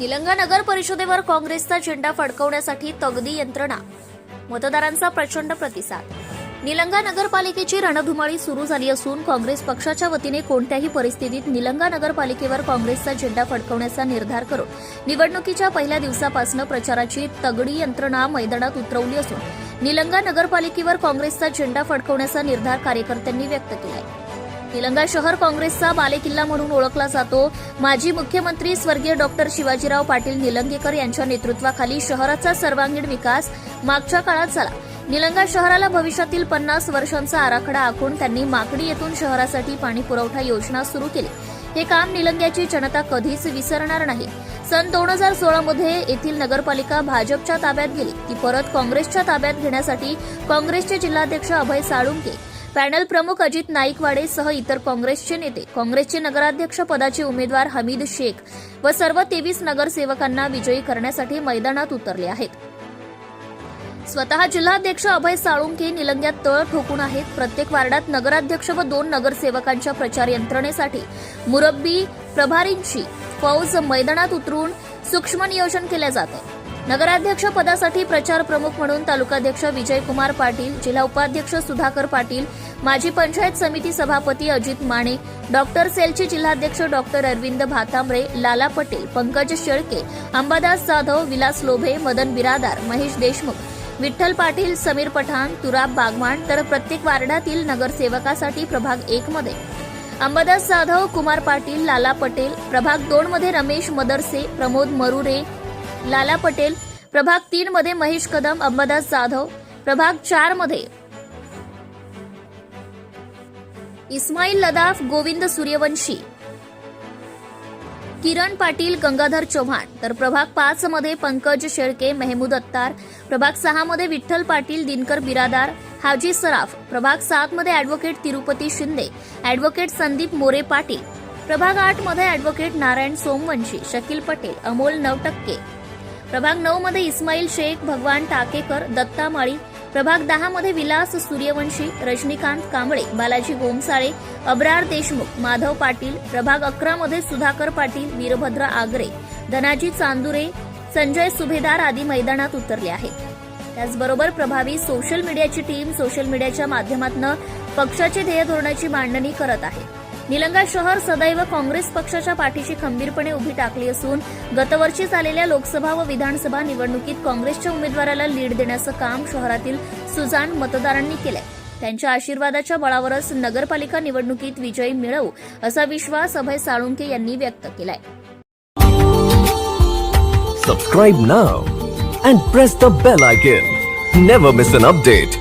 निलंगा नगर परिषदेवर काँग्रेसचा झेंडा फडकवण्यासाठी तगदी यंत्रणा. मतदारांचा प्रचंड प्रतिसाद. निलंगा नगरपालिकेची रणधुमाळी सुरू झाली असून काँग्रेस पक्षाच्या वतीने कोणत्याही परिस्थितीत निलंगा नगरपालिकेवर काँग्रेसचा झेंडा फडकवण्याचा निर्धार करून निवडणुकीच्या पहिल्या दिवसापासून प्रचाराची तगडी यंत्रणा मैदानात उतरवली असून निलंगा नगरपालिकेवर काँग्रेसचा झेंडा फडकवण्याचा निर्धार कार्यकर्त्यांनी व्यक्त केला आहे निलंगा शहर काँग्रेसचा बालेकिल्ला म्हणून ओळखला जातो. माजी मुख्यमंत्री स्वर्गीय डॉक्टर शिवाजीराव पाटील निलंगेकर यांच्या नेतृत्वाखाली शहराचा सर्वांगीण विकास मागच्या काळात झाला. निलंगा शहराला भविष्यातील पन्नास वर्षांचा आराखडा आखून त्यांनी माकडी येथून शहरासाठी पाणी पुरवठा योजना सुरू केली. हे काम निलंग्याची जनता कधीच विसरणार नाही. सन दोन हजार सोळामध्ये येथील नगरपालिका भाजपच्या ताब्यात गेली. ती परत काँग्रेसच्या ताब्यात घेण्यासाठी काँग्रेसचे जिल्हाध्यक्ष अभय साळुंके पॅनल प्रमुख अजित नाईकवाडे सह इतर काँग्रेसचे नेते. काँग्रेसचे नगराध्यक्ष पदाचे उमेदवार हमीद शेख व सर्व तेवीस नगरसेवकांना विजयी करण्यासाठी मैदानात उतरले आहेत. स्वतः जिल्हाध्यक्ष अभय साळुंके निलंग्यात तळ ठोकून आहेत. प्रत्येक वार्डात नगराध्यक्ष व दोन नगरसेवकांच्या प्रचार यंत्रणेसाठी मुरब्बी प्रभारींची फौज मैदानात उतरून सूक्ष्म नियोजन केले जाते. नगराध्यक्ष पदासाठी प्रचार प्रमुख म्हणून तालुकाध्यक्ष विजयकुमार पाटील जिल्हा उपाध्यक्ष सुधाकर पाटील माजी पंचायत समिती सभापती अजित माने डॉक्टर सेलचे जिल्हाध्यक्ष डॉक्टर अरविंद भातांबरे लाला पटेल पंकज शेळके अंबादास जाधव विलास लोभे मदन बिरादार महेश देशमुख विठ्ठल पाटील समीर पठाण तुराब बागवान तर प्रत्येक वार्डातील नगरसेवकासाठी प्रभाग एक मध्ये. अंबादास जाधव कुमार पाटील लाला पटेल प्रभाग दोन मध्ये रमेश मदरसे प्रमोद मरुरे लाला पटेल प्रभाग तीन मध्ये महेश कदम अंबादास जाधव प्रभाग चारमध्ये इस्माईल लदाफ गोविंद सूर्यवंशी किरण पाटील गंगाधर चव्हाण. तर प्रभाग पाच मध्ये पंकज शेळके मेहमूद अत्तार. प्रभाग सहा मध्ये विठ्ठल पाटील दिनकर बिरादार हाजी सराफ. प्रभाग सात मध्ये अॅडव्होकेट तिरुपती शिंदे अॅडव्होकेट संदीप मोरे पाटील. प्रभाग आठमध्ये अॅडव्होकेट नारायण सोमवंशी शकील पटेल अमोल नवटक्के. प्रभाग नऊ मध्ये इस्माईल शेख भगवान टाकेकर दत्ता माळी प्रभाग दहा मध्ये विलास सूर्यवंशी रजनीकांत कांबळे बालाजी गोमसाळे अब्रार देशमुख माधव पाटील प्रभाग अकरा मध्ये सुधाकर पाटील वीरभद्र आगरे धनाजी चांदुरे संजय सुभेदार आदी मैदानात उतरले आहेत. त्याचबरोबर प्रभावी सोशल मीडियाची टीम सोशल मीडियाच्या माध्यमातून पक्षाचे ध्येय धोरणाची मांडणी करत आहे. निलंगा शहर सदैव काँग्रेस पक्षाच्या पाठीशी खंबीरपणे उभी टाकली असून गतवर्षी झालेल्या लोकसभा व विधानसभा निवडणुकीत काँग्रेसच्या उमेदवाराला लीड देण्याचं काम शहरातील सुजाण मतदारांनी केलंय. त्यांच्या आशीर्वादाच्या बळावरच नगरपालिका निवडणुकीत विजयी मिळवू असा विश्वास अभय साळुंके यांनी व्यक्त केलाय. Subscribe now and press the bell icon never miss an update